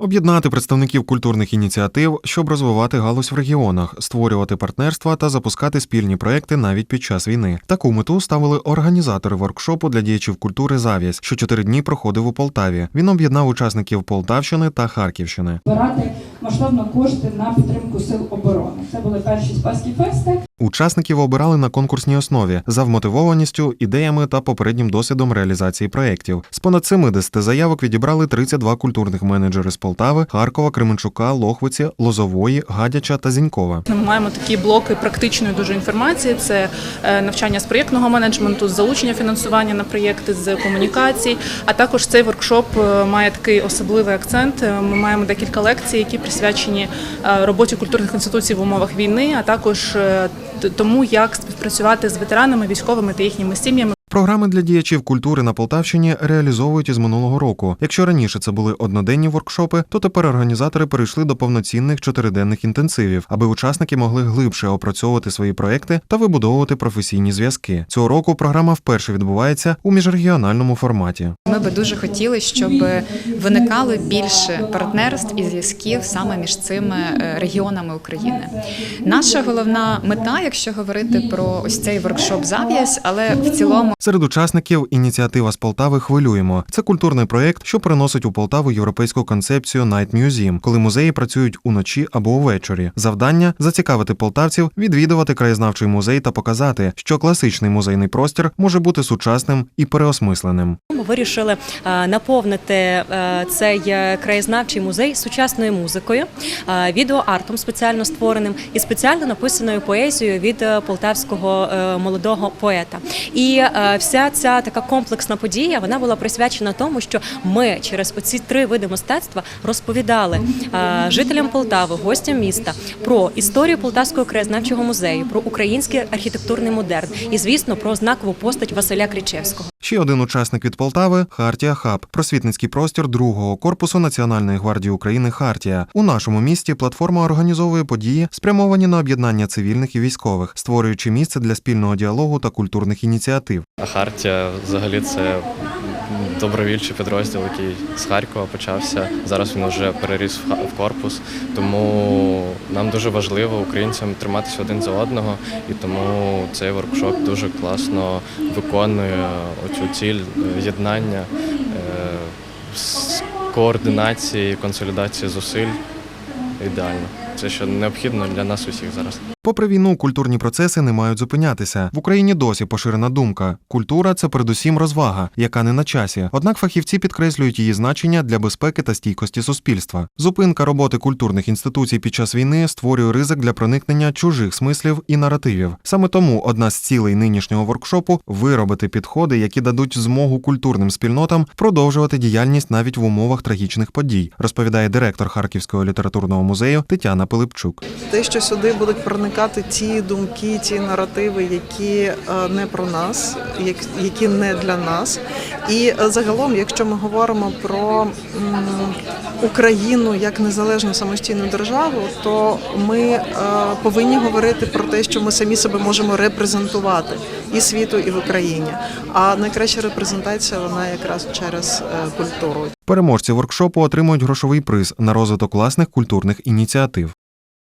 Об'єднати представників культурних ініціатив, щоб розвивати галузь в регіонах, створювати партнерства та запускати спільні проекти навіть під час війни. Таку мету ставили організатори воркшопу для діячів культури Зав'язь, що чотири дні проходив у Полтаві. Він об'єднав учасників Полтавщини та Харківщини. збирати масштабно кошти на підтримку сил оборони. Це були перші спаські фести. Учасників обирали на конкурсній основі за вмотивованістю, ідеями та попереднім досвідом реалізації проєктів. З понад 70 заявок відібрали 32 культурних менеджери з Полтави, Харкова, Кременчука, Лохвиці, Лозової, Гадяча та Зінькова. Ми маємо такі блоки практичної дуже інформації: це е, навчання з проєктного менеджменту, з залучення фінансування на проєкти з комунікацій. А також цей воркшоп е, має такий особливий акцент. Е, Ми маємо декілька лекцій, які присвячені роботі культурних інституцій в умовах війни, а також тому, як співпрацювати з ветеранами, військовими та їхніми сім'ями. Програми для діячів культури на Полтавщині реалізовують із минулого року. Якщо раніше це були одноденні воркшопи, то тепер організатори перейшли до повноцінних чотириденних інтенсивів, аби учасники могли глибше опрацьовувати свої проекти та вибудовувати професійні зв'язки. Цього року програма вперше відбувається у міжрегіональному форматі. Ми би дуже хотіли, щоб виникало більше партнерств і зв'язків саме між цими е, регіонами України. Наша головна мета, якщо говорити про ось цей воркшоп зав'язь, але в цілому Серед учасників ініціатива з Полтави Хвилюємо. Це культурний проєкт, що приносить у Полтаву європейську концепцію Night Museum, коли музеї працюють уночі або увечері. Завдання зацікавити полтавців, відвідувати краєзнавчий музей та показати, що класичний музейний простір може бути сучасним і переосмисленим. Ми вирішили е, наповнити е, цей е, краєзнавчий музей сучасною музикою, відеоартом спеціально створеним і спеціально написаною поезією від полтавського молодого поета. І вся ця така комплексна подія вона була присвячена тому, що ми через оці три види мистецтва розповідали е, жителям Полтави, гостям міста про історію Полтавського краєзнавчого музею, про український архітектурний модерн і, звісно, про знакову постать Василя Кричевського. Ще один учасник від Полтави Хартія Хаб, просвітницький простір другого корпусу Національної гвардії України Хартія. У нашому місті платформа організовує події, спрямовані на об'єднання цивільних і військових, створюючи місце для спільного діалогу та культурних ініціатив. Хартія взагалі це добровільчий підрозділ, який з Харкова почався. Зараз він вже переріс в корпус. Тому нам дуже важливо українцям триматися один за одного, і тому цей воркшоп дуже класно виконує оцю ціль е, єднання, е, координації, консолідації зусиль. Ідеально. Це що необхідно для нас усіх зараз. Попри війну, культурні процеси не мають зупинятися. В Україні досі поширена думка: культура це передусім розвага, яка не на часі. Однак фахівці підкреслюють її значення для безпеки та стійкості суспільства. Зупинка роботи культурних інституцій під час війни створює ризик для проникнення чужих смислів і наративів. Саме тому одна з цілей нинішнього воркшопу виробити підходи, які дадуть змогу культурним спільнотам продовжувати діяльність навіть в умовах трагічних подій, розповідає директор Харківського літературного музею Тетяна Пилипчук. те, що сюди будуть проникати ті думки, ті наративи, які е, не про нас, як- які не для нас. І е, загалом, якщо ми говоримо про Україну як незалежну самостійну державу, то ми е, повинні говорити про те, що ми самі себе можемо репрезентувати і світу, і в Україні. А найкраща репрезентація вона якраз через культуру. Переможці воркшопу отримують грошовий приз на розвиток власних культурних ініціатив.